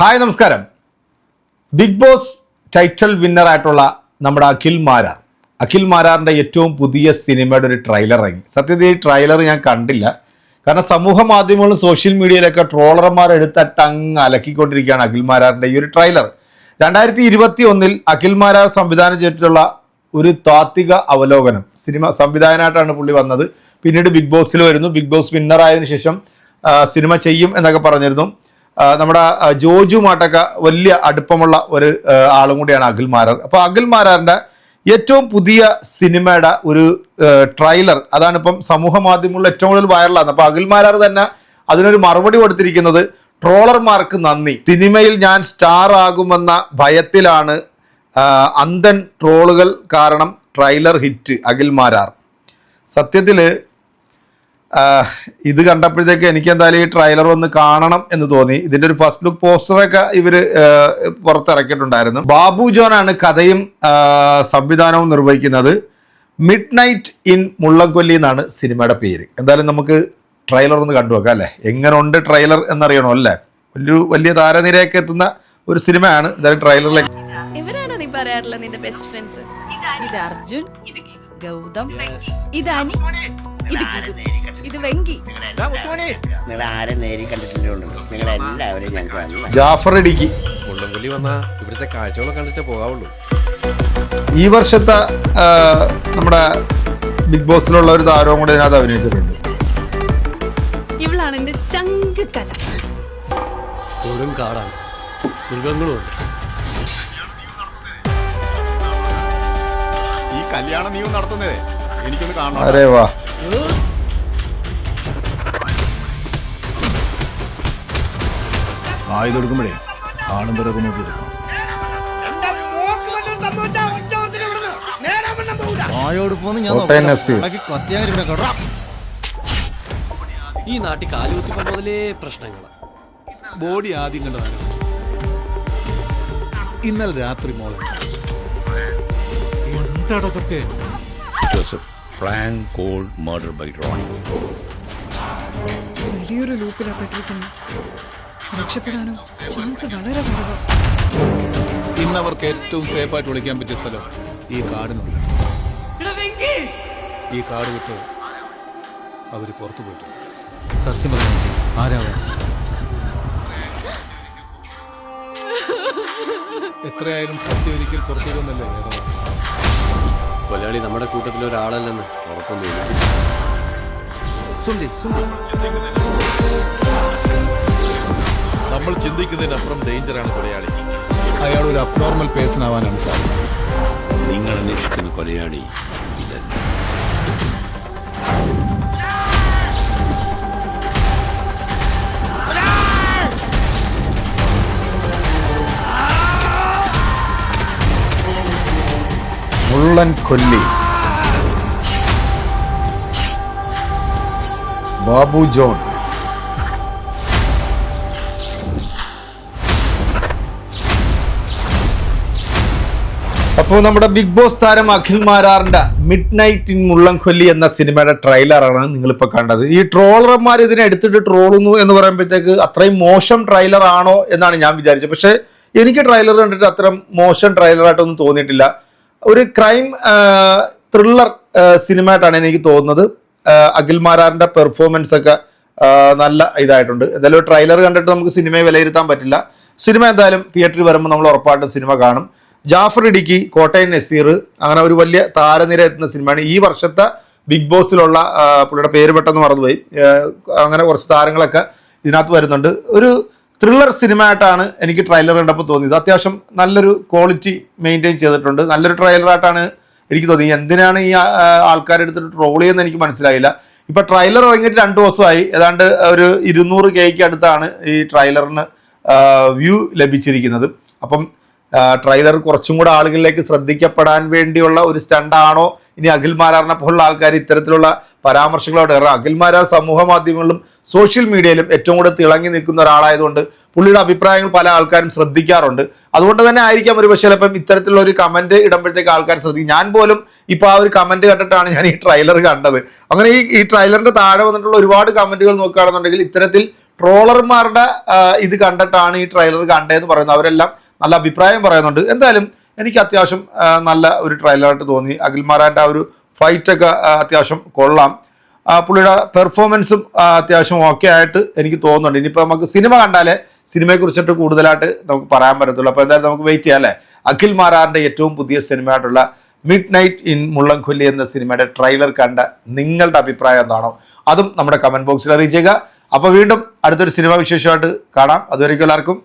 Hi നമസ്കാരം. Big boss title വിന്നറായിട്ടുള്ള നമ്മുടെ അഖിൽ മാരാർ. അഖിൽ മാരാറിന്റെ ഏറ്റവും പുതിയ സിനിമയുടെ ഒരു ട്രെയിലർ ഇറങ്ങി. സത്യത്തിൽ ഈ ട്രെയിലർ ഞാൻ കണ്ടില്ല. കാരണം സമൂഹ മാധ്യമങ്ങളും സോഷ്യൽ മീഡിയയിലൊക്കെ ട്രോളർമാർ എടുത്തിട്ട് അങ്ങ് അലക്കിക്കൊണ്ടിരിക്കുകയാണ് അഖിൽ മാരാറിന്റെ ഈ ഒരു ട്രെയിലർ രണ്ടായിരത്തി ഇരുപത്തി ഒന്നിൽ അഖിൽ മാരാർ സംവിധാനം ചെയ്തിട്ടുള്ള ഒരു താത്വിക അവലോകനം. സിനിമ സംവിധായകനായിട്ടാണ് പുള്ളി വന്നത്. പിന്നീട് ബിഗ് ബോസിൽ വരുന്നു. ബിഗ് ബോസ് വിന്നർ ആയതിനു ശേഷം സിനിമ ചെയ്യും എന്നൊക്കെ പറഞ്ഞിരുന്നു. നമ്മുടെ ജോജു മാട്ടക്ക വലിയ അടുപ്പമുള്ള ഒരു ആളും കൂടിയാണ് അഖിൽ മാരാർ. അപ്പോൾ അഖിൽ മാരാറിന്റെ ഏറ്റവും പുതിയ സിനിമയുടെ ഒരു ട്രെയിലർ അതാണ് ഇപ്പം സമൂഹ മാധ്യമങ്ങളിൽ ഏറ്റവും കൂടുതൽ വൈറലാണ് അപ്പോൾ അഖിൽ മാരാർ തന്നെ അതിനൊരു മറുപടി കൊടുത്തിരിക്കുന്നത് ട്രോളർമാർക്ക് നന്ദി. സിനിമയിൽ ഞാൻ സ്റ്റാർ ആകുമെന്ന ഭയത്തിലാണ് അന്തൻ ട്രോളുകൾ കാരണം ട്രെയിലർ ഹിറ്റ് അഖിൽ മാരാർ. സത്യത്തിൽ ഇത് കണ്ടപ്പോഴത്തേക്ക് എനിക്ക് എന്തായാലും ഈ ട്രെയിലർ ഒന്ന് കാണണം എന്ന് തോന്നി. ഇതിന്റെ ഒരു ഫസ്റ്റ് ലുക്ക് പോസ്റ്ററൊക്കെ ഇവർ ആ, പുറത്തിറക്കിയിട്ടുണ്ടായിരുന്നു. ബാബു ജോനാണ് കഥയും സംവിധാനവും നിർവഹിക്കുന്നത്. മിഡ് നൈറ്റ് ഇൻ മുള്ളംകൊല്ലി എന്നാണ് സിനിമയുടെ പേര്. എന്തായാലും നമുക്ക് ട്രെയിലർ ഒന്ന് കണ്ടു കണ്ടുവെക്കാം അല്ലേ? എങ്ങനെ ട്രെയിലർ എന്നറിയണോ അല്ലേ? വലിയൊരു വലിയ താരനിരയൊക്കെ എത്തുന്ന ഒരു സിനിമയാണ്. എന്തായാലും ട്രെയിലറിലേക്ക് ഇവരാണോ നീ പറയാറുള്ള നിന്റെ ബെസ്റ്റ് ഫ്രണ്ട്സ് ഇത് അർജുൻ ഗൗതം ഇത് അനി ഇത് ഗിതു ഇത് വെങ്കി. നിങ്ങൾ ആരെ നേരി കണ്ടിട്ടുണ്ടോ നിങ്ങൾ എല്ലാവരെയും ഞങ്ങൾക്ക് നല്ല ജാഫർ ഇടുക്കി. മുള്ളംകൊല്ലി വന്ന ഇവിടുത്തെ കാഴ്ചകളൊക്കെ കണ്ടിട്ട് പോകാവുള്ളൂ. ഈ വർഷത്തെ നമ്മുടെ ബിഗ് ബോസിലുള്ള ഒരു താരവും കൂടെ ഇതിനകത്ത് അഭിനയിച്ചിട്ടുണ്ട്. ഇവളാണ് എന്റെ ചങ്ക് കല കൊടും കാടാണ്. മൃഗങ്ങളും ഈ കല്യാണം നീ നടത്തുന്നതേ. എനിക്കൊന്ന് കാണണം? അരേ വാ. ആയുധം എടുക്കുമ്പോഴേ ആളും പിറകെ നോക്കി എടുക്കണം കോട്ടയം നസീർ ഈ നാട്ടിൽ കാലുകുത്തിപ്പം മുതലേ പ്രശ്നങ്ങളാണ് ബോഡി ആദ്യം കണ്ടതാണ്. ഇന്നലെ രാത്രി മോളെ. prank cold murder by Ronnie. വലിയൊരു ലൂപ്പിലപ്പെട്ടിരിക്കുന്നു രക്ഷപ്പെടാനോ? ചാൻസ് വളരെ കുറവ് ഇന്ന് അവർക്ക് ഏറ്റവും സേഫ് ആയിട്ട് വിളിക്കാൻ പറ്റിയ സ്ഥലം ഈ കാടിനുള്ള ഈ കാട് വിട്ട് അവർ പുറത്തു പോയിട്ടു സത്യം പറഞ്ഞു ആരാ എത്രയായാലും സത്യം ഒരിക്കൽ പുറത്തു പോകുന്നല്ലേ കൊലയാളി നമ്മുടെ കൂട്ടത്തിൽ ഒരാളല്ലെന്ന് ഉറപ്പൊന്നും സുന്ദി സുന്ദി. നമ്മൾ ചിന്തിക്കുന്നതിനപ്പുറം ഡേഞ്ചറാണ് കൊലയാളി. അയാൾ ഒരു അബ്നോർമൽ പേഴ്സൺ ആവാനാണ് സാധ്യത. നിങ്ങൾ അന്വേഷിക്കുന്ന കൊലയാളി ഇതല്ല. മുള്ളൻ കൊല്ലി. ബാബു ജോൺ. അപ്പോൾ നമ്മുടെ ബിഗ് ബോസ് താരം അഖിൽ മാരാറിന്റെ മിഡ് നൈറ്റ് ഇൻ മുള്ളംകൊല്ലി എന്ന സിനിമയുടെ ട്രെയിലറാണ് നിങ്ങളിപ്പോൾ കണ്ടത്. ഈ ട്രോളർമാർ ഇതിനെ എടുത്തിട്ട് ട്രോളുന്നു എന്ന് പറയുമ്പോഴത്തേക്ക് അത്രയും മോശം ട്രെയിലർ ആണോ എന്നാണ് ഞാൻ വിചാരിച്ചത്. പക്ഷേ എനിക്ക് ട്രെയിലർ കണ്ടിട്ട് അത്ര മോശം ട്രെയിലറായിട്ടൊന്നും തോന്നിയിട്ടില്ല. ഒരു ക്രൈം ത്രില്ലർ സിനിമയായിട്ടാണ് എനിക്ക് തോന്നുന്നത്. അഖിൽ മാരാറിന്റെ പെർഫോമൻസ് ഒക്കെ നല്ല ഇതായിട്ടുണ്ട്. എന്തായാലും ട്രെയിലർ കണ്ടിട്ട് നമുക്ക് സിനിമയെ വിലയിരുത്താൻ പറ്റില്ല. സിനിമ എന്തായാലും തിയേറ്ററിൽ വരുമ്പോൾ നമ്മൾ ഉറപ്പായിട്ടും സിനിമ കാണും. ജാഫർ ഇടുക്കി കോട്ടയം നസീർ അങ്ങനെ ഒരു വലിയ താരനിര എത്തുന്ന സിനിമയാണ്. ഈ വർഷത്തെ ബിഗ് ബോസിലുള്ള പുള്ളിയുടെ പേര് പെട്ടെന്ന് മറന്നുപോയി. അങ്ങനെ കുറച്ച് താരങ്ങളൊക്കെ ഇതിനകത്ത് വരുന്നുണ്ട്. ഒരു ത്രില്ലർ സിനിമ ആയിട്ടാണ് എനിക്ക് ട്രെയിലർ കണ്ടപ്പോൾ തോന്നിയത്. അത്യാവശ്യം നല്ലൊരു ക്വാളിറ്റി മെയിന്റെയിൻ ചെയ്തിട്ടുണ്ട്. നല്ലൊരു ട്രെയിലറായിട്ടാണ് എനിക്ക് തോന്നി എന്തിനാണ് ഈ ആൾക്കാരെടുത്തിട്ട് ട്രോൾ ചെയ്യുന്നത് എനിക്ക് മനസ്സിലായില്ല. ഇപ്പോൾ ട്രെയിലർ ഇറങ്ങിയിട്ട് രണ്ട് ദിവസമായി. ഏതാണ്ട് ഒരു ഇരുന്നൂറ് കെയ്ക്ക് അടുത്താണ് ഈ ട്രെയിലറിന് വ്യൂ ലഭിച്ചിരിക്കുന്നത്. അപ്പം ട്രെയിലർ കുറച്ചും കൂടെ ആളുകളിലേക്ക് ശ്രദ്ധിക്കപ്പെടാൻ വേണ്ടിയുള്ള ഒരു സ്റ്റണ്ടാണോ? ഇനി അഖിൽ മാരാറിനെ പോലുള്ള ആൾക്കാർ ഇത്തരത്തിലുള്ള പരാമർശങ്ങളോട് കാരണം അഖിൽ മാരാർ സമൂഹ മാധ്യമങ്ങളിലും സോഷ്യൽ മീഡിയയിലും ഏറ്റവും കൂടുതൽ തിളങ്ങി നിൽക്കുന്ന ഒരാളായതുകൊണ്ട് പുള്ളിയുടെ അഭിപ്രായങ്ങൾ പല ആൾക്കാരും ശ്രദ്ധിക്കാറുണ്ട്. അതുകൊണ്ട് തന്നെ ആയിരിക്കാം ഒരു പക്ഷേ ചിലപ്പം ഇത്തരത്തിലുള്ള ഒരു കമന്റ് ഇടുമ്പോഴത്തേക്ക് ആൾക്കാർ ശ്രദ്ധിക്കും. ഞാൻ പോലും ഇപ്പോൾ ആ ഒരു കമന്റ് കണ്ടിട്ടാണ് ഞാൻ ഈ ട്രെയിലർ കണ്ടത്. അങ്ങനെ ഈ ഈ ട്രെയിലറിന്റെ താഴെ വന്നിട്ടുള്ള ഒരുപാട് കമന്റുകൾ നോക്കുകയാണെന്നുണ്ടെങ്കിൽ ഇത്തരത്തിൽ ട്രോളർമാരുടെ ഇത് കണ്ടിട്ടാണ് ഈ ട്രെയിലർ കണ്ടതെന്ന് പറയുന്നത്. അവരെല്ലാം നല്ല അഭിപ്രായം പറയുന്നുണ്ട്. എന്തായാലും എനിക്ക് അത്യാവശ്യം നല്ല ഒരു ട്രയലായിട്ട് തോന്നി. അഖിൽമാരാന്റെ ആ ഒരു ഫൈറ്റൊക്കെ അത്യാവശ്യം കൊള്ളാം. പുള്ളിയുടെ പെർഫോമൻസും അത്യാവശ്യം ഓക്കെ ആയിട്ട് എനിക്ക് തോന്നുന്നുണ്ട്. ഇനിയിപ്പോൾ നമുക്ക് സിനിമ കണ്ടാലേ സിനിമയെക്കുറിച്ചിട്ട് കൂടുതലായിട്ട് നമുക്ക് പറയാൻ പറ്റത്തുള്ളൂ. അപ്പോൾ എന്തായാലും നമുക്ക് വെയിറ്റ് ചെയ്യാം അല്ലേ? അഖിൽ മാരാറിന്റെ ഏറ്റവും പുതിയ സിനിമയായിട്ടുള്ള മിഡ് നൈറ്റ് ഇൻ മുള്ളൻകൊല്ലി എന്ന സിനിമയുടെ ട്രെയിലർ കണ്ട നിങ്ങളുടെ അഭിപ്രായം എന്താണോ അതും നമ്മുടെ കമന്റ് ബോക്സിൽ അറിയിച്ചേക്കുക അപ്പോൾ വീണ്ടും അടുത്തൊരു സിനിമ വിശേഷമായിട്ട് കാണാം. അതുവരെയ്ക്കും എല്ലാവർക്കും